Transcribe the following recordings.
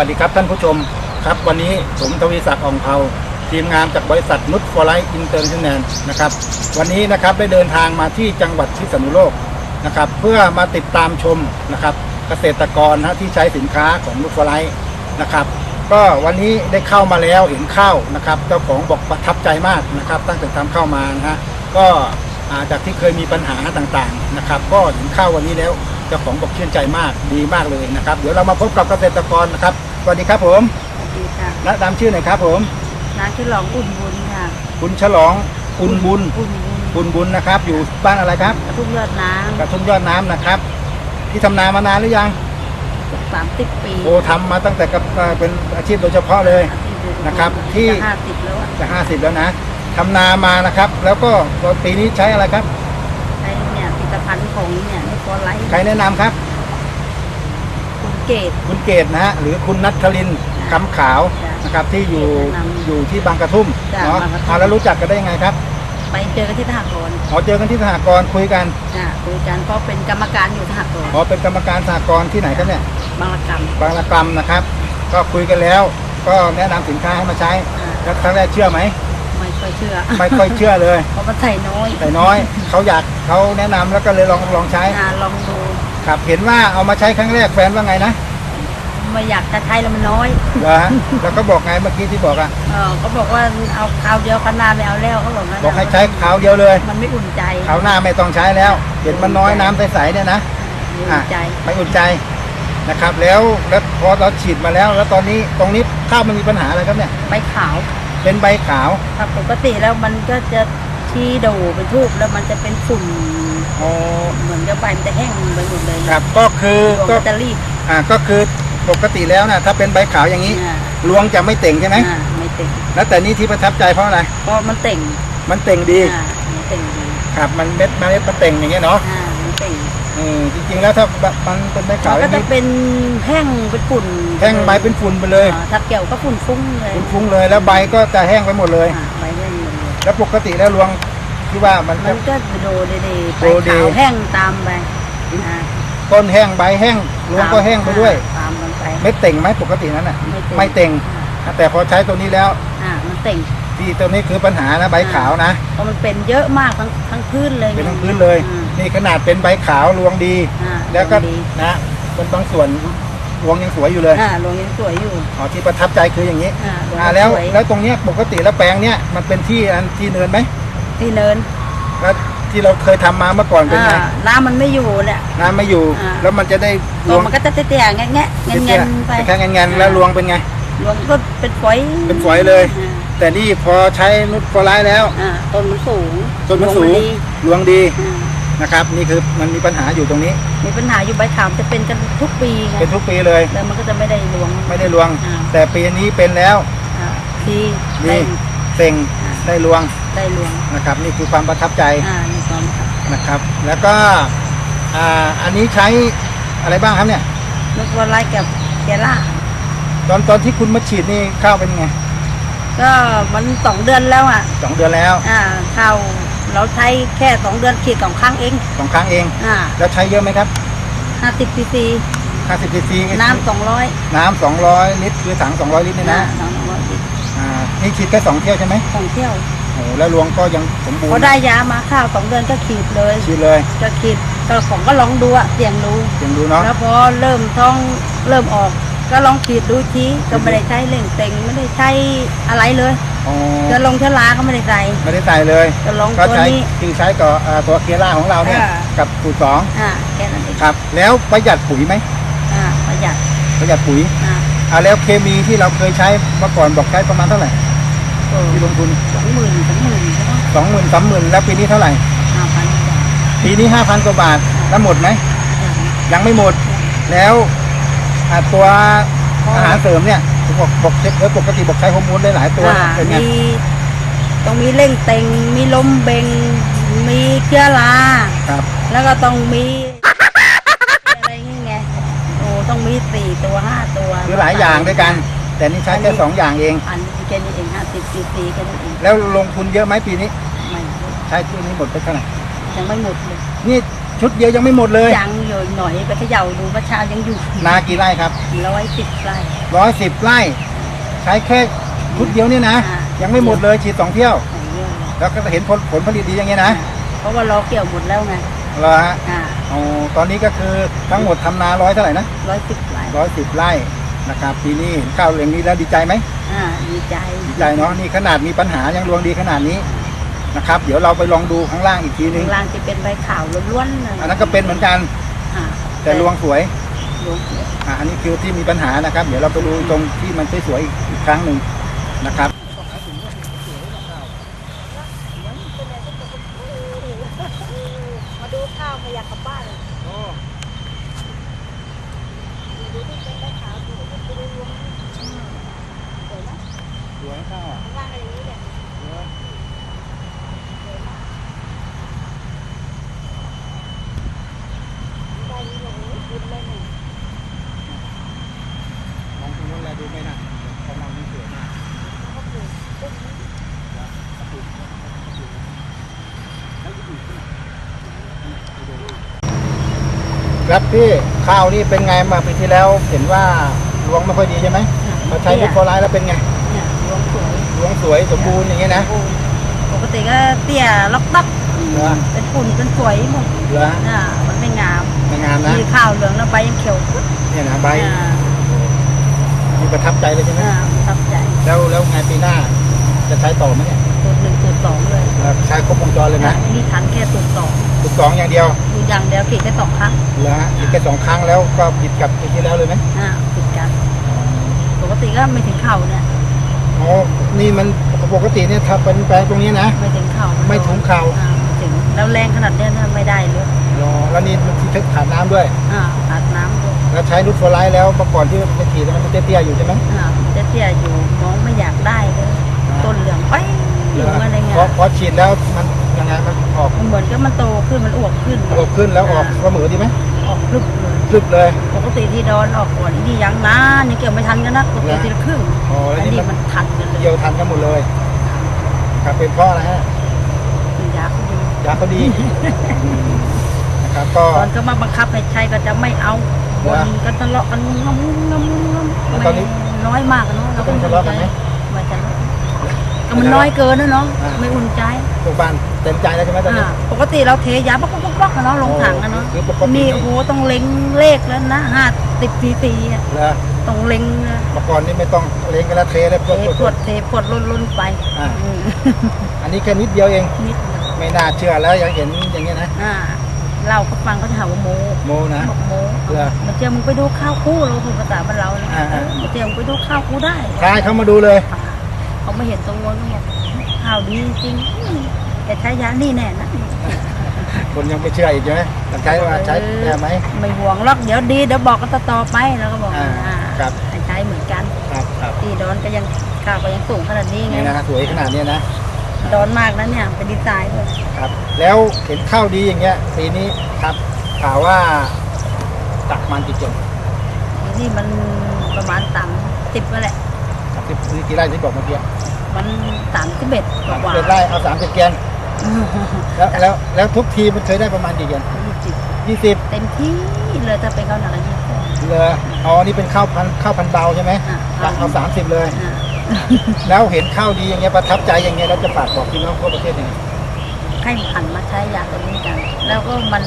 สวัสดีครับท่านผู้ชมครับ วันนี้ผมทวีศักดิ์อ่องเภาทีมงานจากบริษัทนุชฟอร์ไลท์อินเตอร์เนชั่นแนลนะครับวันนี้นะครับได้เดินทางมาที่จังหวัดพิษณุโลกนะครับเพื่อมาติดตามชมนะครับเกษตรกรนะที่ใช้สินค้าของนุชฟอร์ไลท์นะครับก็วันนี้ได้เข้ามาแล้วเห็นข้าวนะครับเจ้าของบอกประทับใจมากนะครับตั้งแต่ทำเข้ามานะฮะก็จากที่เคยมีปัญหาต่างๆนะครับ ก็เห็นข้าววันนี้แล้วเจ้าของบอกชื่นใจมากดีมากเลยนะครับ เดี๋ยวเรามาพบกับเกษตรกรนะครับ สวัสดีครับผมสวัสดีค่ะแนะนำชื่อหน่อยครับผมร้านที่หลองอุ่นบุญค่ะคุณฉลองอุนบุญอุ่นบุญบุญบุญนะครับ อยู่บ้านอะไรครับกระทุ่มยอดน้กระทุ่มยอดน้ำนะครับที่ทำนามานานหรือยังำสามสิบปีโอ้ทำมาตั้งแต่กับเป็นอาชีพโดยเฉพาะเลย นะครับที่ ห้าสิบแล้วอะจะห้าสิบแล้วนะทำนามานะครับ แล้วก็ปีนี้ใช้อะไรครับใช้เนี่ยผลิตภัณฑ์ของเนี่ยนี่ฟอร์ไลท์ใครแนะนำครับคุณ เกตคุณเกตนะฮะหรือคุณนัทลินคำขาวจ้ะนะครับที่อยู่แนะนำอยู่ที่บางกระทุ่มจ้ะเนาะบางกระทุ่มเอาแล้วรู้จักกันได้ยังไงครับ ไปเจอกันที่ทหารอ๋อเจอกันที่สหกรณ์คุยกันนะคุยกันเพราะเป็นกรรมการอยู่ทหารอ๋อเป็นกรรมการสหกรณ์ที่ไหนครับเนี่ยบางระกรรมบางระกรรมนะครับ ก็คุยกันแล้ว ก็แนะนำสินค้าให้มาใช้อ่าแล้วครั้งแรกเชื่อไหมไม่ค่อยเชื่อไม่ค่อยเชื่อเลยเพราะมันใส่น้อยแต่น้อยเขาอยากเขาแนะนำแล้วก็เลยลองลองใช้อ่าลองดู ครับ เห็นว่าเอามาใช้ครั้งแรกแฟนว่าไงนะไม่อยากจะใช้แล้วมันน้อยเหรอฮะแล้วก็บอกไงเมื่อกี้ที่บอกอะเออก็บอกว่าเอาคราวเดียวกันหน้าไม่เอาแล้วเขาบอกงั้นบอกให้ใช้ขาวเดียวเลยมันไม่อุ่นใจขาวหน้าไม่ต้องใช้แล้ว เห็นมันน้อยน้ำใสๆเนี่ยนะไม่อะอุ่นใจไม่อุ่นใจนะครับ แล้วแล้วพอเราฉีดมาแล้ว แล้วตอนนี้ตรงนี้ข้าวมันมีปัญหาอะไรครับเนี่ยใบขาวเป็นใบขาวถ้าปกติแล้วมันก็จะ ที่โดเป็นทูบแล้วมันจะเป็นฝุ่นอ๋อเหมือนกับใบมันจะแห้งไปหมดเลยครับก็คือรวงก็มันจะรีบอ่าก็คือปกติแล้วนะถ้าเป็นใบขาวอย่างนี้อ่ารวงจะไม่เต่งใช่ไหมอ่าไม่เต่งแล้วแต่นี่ที่ประทับใจเพราะอะไรเพราะมันเต่งมันเต่งดีอ่ามันเต่งดีครับมันเม็ดเมล็ดมันเต่งอย่างเงี้ยเนาะอ่ามันเต่งอืมจริงๆแล้วถ้าแบบมันเป็นใบมัขานวอก็ย่างจะนี้เป็นแห้งเป็นฝุ่นแห้งใบเป็นฝุ่นไปเลยอ่าถ้าเกี่ยวก็ฝุ่นฟุ้งเลย ฟุ้งๆเลยแล้วใบก็จะแห้งไปหมดเลย อ่าใบแห้งหมดเลย แล้วปกติแล้วรวงที่ว่ามันมัจะ นก็โดดีๆใบโดดีขาวแห้งตามไปอ่าต้นแห้งใบแห้งรวงก็แห้งไปด้วย ตามกันไปเม็ดเต่งไหมปกตินั้นน่ะ ไม่ไม่เต่งแต่พอใช้ตัวนี้แล้ว อ่ามันเต่ง ที่ตัวนี้คือปัญหานะใบขาวนะ เพราะมันเป็นเยอะมากทั้งทั้งพื้นเลยเป็นทั้งพื้นเลย อืมนี่ขนาดเป็นใบขาวรวงดี อ่าแล้วก็ดีนะเป็นบางส่วน รวงยังสวยอยู่เลยอ่าลงยังสวยอยู่อ๋อที่ประทับใจคืออย่างนี้อ่าลงอ่ายังแล้วสวยแล้วตรงเนี้ยปกติแล้วแปลงเนี้ยมันเป็นที่อันที่เนินไหมที่เนินแล้วที่เราเคยทำมาเมื่อก่อนเป็นไงอ่าน้ำมันไม่อยู่เนี่ย น้ำไม่อยู่ อ่า แล้วมันจะได้รตัววงมันก็จะเตี้ยๆแงะแงะเงี้ยเงี้ยไปแค่เงี้ยๆแล้วรวงเป็นไงรวงก็เป็นฝอยเป็นฝอยเลย อ่าแต่นี่พอใช้นุชฟลายแล้ว อ่าต้นมันสูงต้นมันสูงรวดี รวงดี อ่า นะครับ นี่คือมันมีปัญหาอยู่ตรงนี้ มีปัญหาอยู่ใบขามจะเป็นกันทุกปีไงเป็นทุกปีเลย แล้วมันก็จะไม่ได้รวง ไม่ได้รวง อ่า แต่ปีนี้เป็นแล้ว อ่าทีนี่ ได้เต่งอ่าได้รวงได้รวงนะครับ นี่คือความประทับใจอ่านี่ความครับนะครับ แล้วก็อ่าอันนี้ใช้อะไรบ้างครับเนี่ยนึกว่าไล่กับแกล่า ตอนตอนที่คุณมาฉีดนี่ข้าวเป็นไงก็มันสองเดือนแล้วอะสองเดือนแล้ว อ่าข้าว เราใช้แค่สองเดือนขีดสองครั้งเองสองครั้งเอง อ่าแล้วใช้เยอะไหมครับห้าสิบซีซี50ซีซีน้ำสองร้อยน้ำ200 ลิตรคือถัง200 ลิตรนี่นะสองร้อยลิตรอ่านี่ฉีดแค่สองเที่ยวใช่ไหมสองเที่ยวโอ้โหแล้วรวงก็ยังสมบูรพอณ์ได้ยามาข้าวสองเดือนก็ขีดเลย ฉีดเลยก็ขีดก็ผมก็ลองดูอะเสี่ยงดูยังดูเนาะแล้วพอเริ่มท้องเริ่มออก ก็ลองขีดดูทีก็ไม่ได้ใช้เล่งเต็งไม่ได้ใช้อะไรเลย อ๋อเชื้อลงเชื้อราก็ไม่ได้ใส่ไม่ได้ใส่เลยก็ลองก็ตัวใช้นี้ คือใช้กับอ่าตัวเคียร่าของเราเนี่ยอ่า กับสูตรสองอ่าแค่นั้นเองครับ แล้วประหยัดปุ๋ยไหมอ่าประหยัดประหยัดปุ๋ยอ่าอ่าแล้วเคมีที่เราเคยใช้เมื่อก่อนบอกใช้ประมาณเท่าไหร่เออที่ลงทุนสองหมื่นสองหมื่นใช่ไหมสองหมื่นสามหมื่นแล้วปีนี้เท่าไหร่ห้าพันบาทปีนี้ห้าพันกว่าบาทแล้วหมดไหมอย่างนี้ยังไม่หมด แล้วอ่าตัวอาหารเสริมเนี่ย บอกบอกเออปกติบอกใช้ฮอร์โมนได้หลายตัวอ่าเป็นไงมีต้องมีเล่งเต็ง มีลมเบง มีเชื้อราครับแล้วก็ต้องมี อะไรเงี้ยไงโอ้ต้องมีสี่ตัวห้าตัวคือหลายอย่างด้วยกัน แต่นี่ใช้แค่สองอย่างเอง อันนี้แค่นี้เองห้าสิบซีซีแค่นี้เองแล้วลงทุนเยอะไหมปีนี้ ไม่ ใช้ชุดนี้หมดไปเท่าไหร่ ยังไม่หมดเลยนี่ชุดเดียวยังไม่หมดเลย ยังอยู่อหน่อยไปเขย่าดูเมื่อเช้ายังอยู่นากี่ไร่ครับร้อยสิบไร่ร้อยสิบไร่ ใช้แค่ชุดเดียวเนี่ยนะอ่ายัยังไม่หมดเลยฉีดสองเที่ยวอย่างเงี้ยเลยแล้วก็เห็นผลผลผลิตดีอย่างเงี้ยนะ เพราะว่าเราเกี่ยวหมดแล้วไงเหรอฮะอ่าอ๋อตอนนี้ก็คือทั้งหมดทำนาร้อยเท่าไหร่นะร้อยสิบไร่ร้อยสิบไร่นะครับปีนี้เห็นข้าวเร่งนี้แล้วดีใจไหมอ่าดีใจ ดีใจเนาะนี่ขนาดมีปัญหายังรวงดีขนาดนี้ นะครับ เดี๋ยวเราไปลองดูข้างล่างอีกทีนึงข้างล่างจะเป็นใบขาวล้วนๆเลยอันนั้นก็เป็นเหมือนกันอ่าแต่รวงสวยรวงสวยอะอันนี้คือที่มีปัญหานะครับ เดี๋ยวเราไปดูตรงที่มันสวยๆอีกอีกครั้งหนึ่งนะครับ มาดูข้าวไม่อยากกลับบ้านเลยดูที่เป็นใบขาวดูที่เป็นรวงสวยนะ สวยข้าวอะ ข้างล่างก็อย่างนี้แหละใบนี้โอ้โหขึ้นเลยเนี่ย มองตรงนู้นแล้วดูไม่น่าของเรานี่สวยมาก เขาปลูกต้นนี้ ครับพี่ข้าวนี่เป็นไงมาปีที่แล้ว เห็นว่ารวงไม่ค่อยดีใช่ไหมมาใช้ลูกโคไลท์แล้วเป็นไงเนี่ยรวงสวยรวงสวยสมบูรณ์อย่างเงี้ยนะปกติก็เตี้ยล็อกตักเหรอ เป็นฝุ่นเป็นสวยหมดเหรออ่ามันไม่งามในงานนะมีข้าวเหลืองแล้วใบยังเขียวปึ๊ดเนี่ยนะใบอ่ามีประทับใจเลยใช่ไหมอ่าประทับใจแล้วแล้วไงปีหน้า จะใช้ต่อไหมเนี่ยสู ตรหนึ่งสูตรสองเลยแล้วใช้ครบวงจรเลยนะอ่านี่ทันแค่สูตรสองถูกสองอย่างเดียวอยู่อย่างเดียวขีดแค่สองครั้งแล้วฮะอีกแค่สองครั้งแล้วก็ผิดกับปีที่แล้วเลยไหมอ่าติดกันปกติก็ไม่ถึงเข่าเนี่ยอ๋อนี่มันปกติเนี่ยถ้าเป็นแปลงตรงนี้นะไม่ถึงเข่าไม่ถึงเข่าอ่าไม่ถึงแล้วแรงขนาดเนี้ยนะไม่ได้เลยรอแล้วนี่มันที่ทึกขาดน้ำด้วยอ่าอาบน้ำด้วยแล้วใช้นูตโฟไลท์แล้วเมื่อก่อนที่มันขี่แล้วมันเตี้ยๆอยู่ใช่ไหมอ่าเตี้ยๆอยู่มองไม่อยากได้เลยต้นเหลืองไป อยู่อะไรเงี้พอยพอฉีดแล้วมันยังไงมันออกมันเหมือนกับมันโตขึ้นมันอวบขึ้นอวบขึ้นแล้วออกเสมอดีไหมออกพลึบเลยลึกเลยปกติที่ดอนออกก่อนนี่ยังนานยังเกี่ยวไม่ทันกันนะปกติทีละครึ่งอ๋อแล้วอันนี่นี้มันมันทันกันเลยเกี่ยวทันกันหมดเลยครับเป็นเพราะอะไรฮะคือยาเขาดียาเขาดีอืมนะครับก็ตอนก็มาบังคับให้ใช้ก็จะไม่เอาบนกันทะเลาะกันงำงำงำแล้วตอนนี้น้อยมากอะเนาะแล้วตอนนี้ทะเลาะกันไหมไม่ทะเลาะ ก็มันน้อยเกินนะเนาะอ่า ไม่อุ่นใจทุกบ้านเต็มใจแล้วใช่ไหมตอนนี้ อ่าปกติเราเทยาปักปักปักปักอะเนาะลงถังอะเนาะคือปกติ นี่โอ้โหต้องเล็งเลขแล้วนะห้าสิบทีทีอะแล้วต้องเล็งนะเมื่อก่อนนี่ไม่ต้องเล้งกันแล้วเทเลยเทพวดปวด เทปวดล้นล้นไปอ่า อืมอันนี้แค่นิดเดียวเอง นิดเดียวไม่น่าเชื่อแล้วยังเห็นอย่างเงี้ยนะ อ่าเราก็ฟังเขาจะหาว่าโม โมนะ บอกโมเหรอมันเจอมึงไปดูข้าวคู่เราพูดภาษาบ้านเรานะอ่าเออมันเจอมึงไปดูข้าวคู่ได้ทายเขามาดูเลย เขาไม่เห็นตัวก็บอกข้าวดีจริงอืมแต่ใช้ยานี่แน่นะคนยังไม่เชื่ออีกใช่ไหมใช้ว่าใช้แน่ไหมไม่ห่วงหรอกเดี๋ยวดีเดี๋ยวบอกกันต่อๆไปแล้วก็บอกอ่าอ่าครับให้ใช้เหมือนกันครับครับที่ดอนก็ยังข้าวก็ยังสูงขนาดนี้ไงนี่นะสวยขนาดเนี้ยนะดอนมากนะเนี่ยเป็นดีไซน์ด้วยครับ แล้วเห็นข้าวดีอย่างเงี้ยปีนี้ครับข่าวว่าตักมันกี่เจนทีนี่มันประมาณสามสิบก็แหละ สามสิบกี่ไร่ที่บอกเมื่อกี้มันสามสิบเอ็ดกสามว่าสิบไร่เอาสามสิบแกนแล้วแล้วแล้วทุกทีมันเคยได้ประมาณกี่แกนยี่สิบยี่สิบเต็มที่เลยถ้าเป็นข้าวหนักยี่สิบเลยอ๋อนี่เป็นข้าวพันธุ์ข้าวพันธุ์เบาใช่ไหมอ่าตักเอาสามสิบเลย อ่าแล้วเห็นข้าวดีอย่างเงี้ยประทับใจอย่างเงี้ยแล้วจะฝากบอกพี่น้องทั่วประเทศยังไงให้หันมาใช้ยาตัวนี้กัน แล้วก็มัน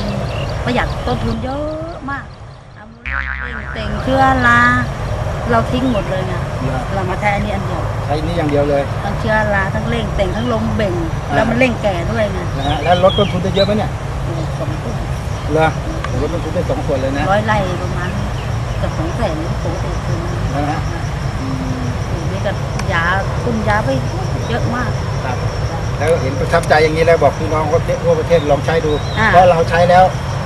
ประหยัดต้นทุนเยอะมากเอามาเต่งเชื้อราเราทิ้งหมดเลยไง เหรอเรามาใช้อันนี้อันเดียวใช้นี่อย่างเดียวเลย ทั้งเชื้อราทั้งเร่งเต่งทั้งลมเบ่งอ่าแล้วมันเร่งแก่ด้วยไงนะฮะแล้วลดต้นทุนได้เยอะไหมเนี่ยโอ้สมควรเหรอลดต้นทุนได้สองส่วนเลยนะร้อยไร่ประมาณเกับสองแสนปกติคือนะฮะอืมนี่ก็ยาคุณยาไปเยอะมากครับแล้วเห็นประทับใจอย่างนี้แล้วบอกพี่น้องทั่วประเทศลองใช้ดูอ่าเพราะเราใช้แล้ว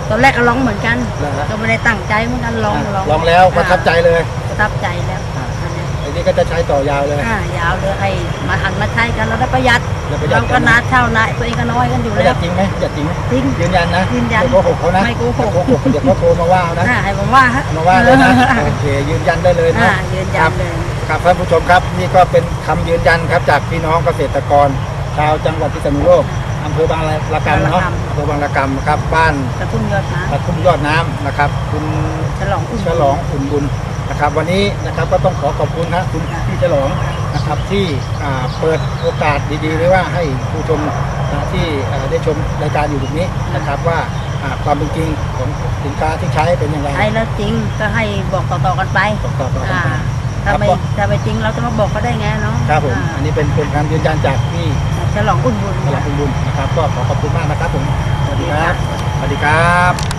ตอนแรกก็ร้องเหมือนกันนะฮะก็ไม่ได้ตั้งใจเหมือนกันลองอะลองลองแล้วประทับใจเลยประทับใจแล้วอ่าอั นเนี้ยไอ้นี่ก็จะใช้ต่อยาวเลย อ่ายาวเลยให้มาหันมาใช้กันเราได้ประหยัดแล้วประหยัดเรากัก็น นานะเช่านาตัวเองก็น้อยกันอยู่ประหแล้ยัว ดจริงไหมประหยัดจริงไหมจริงยืนยันนะยืนยันไม่โกหกเขานะไม่โกหกไม่โกหกเดี๋ยวเขาโทรมาว่าเอานะ อ่าให้ผมว่าฮะ มาว่าเลยนะ โอเคยืนยันได้เลยอ่านะยืนคยัรันบเลยครับท่านผู้ชมครับ นี่ก็เป็นคำยืนยันครับจากพี่น้องเกษตรกร ชาวจังหวัดพิษณุโลกออำเภอบางละกำเนาะบางละกำอำเภอบางละกำนะครับบ้านกระทุ่มยอดนะกระทุ่มยอดน้ำนะครับ คุณฉลองอุ่นฉลองอุ่นบุญ นะครับ วันนี้นะครับก็ต้องขอขอบคุณครับคุณพี่ฉลองนะครับที่อ่าเปิดโอกาสดีๆหรือว่าให้ผู้ชมนะที่อ่าได้ชมรายการอยู่ตรงนี้นะครับว่าอ่าความเป็นจริงของสินค้าที่ใช้เป็นยังไงใช้แล้วจริงก็ให้บอกต่อๆกันไปต่อต่อต่อกันอ่าไปถ้าไม่ครับถ้าไม่จริงเราจะมาบอกเขาได้ไงเนาะครับผมอ่าอันนี้เป็นเป็นคำยืนยันจากพี่ฉลองอุ่นบุญฉลองอุ่นบุญนะครับ ก็ขอขอบคุณมากนะครับผมสวัสดีครับสวัสดีครับ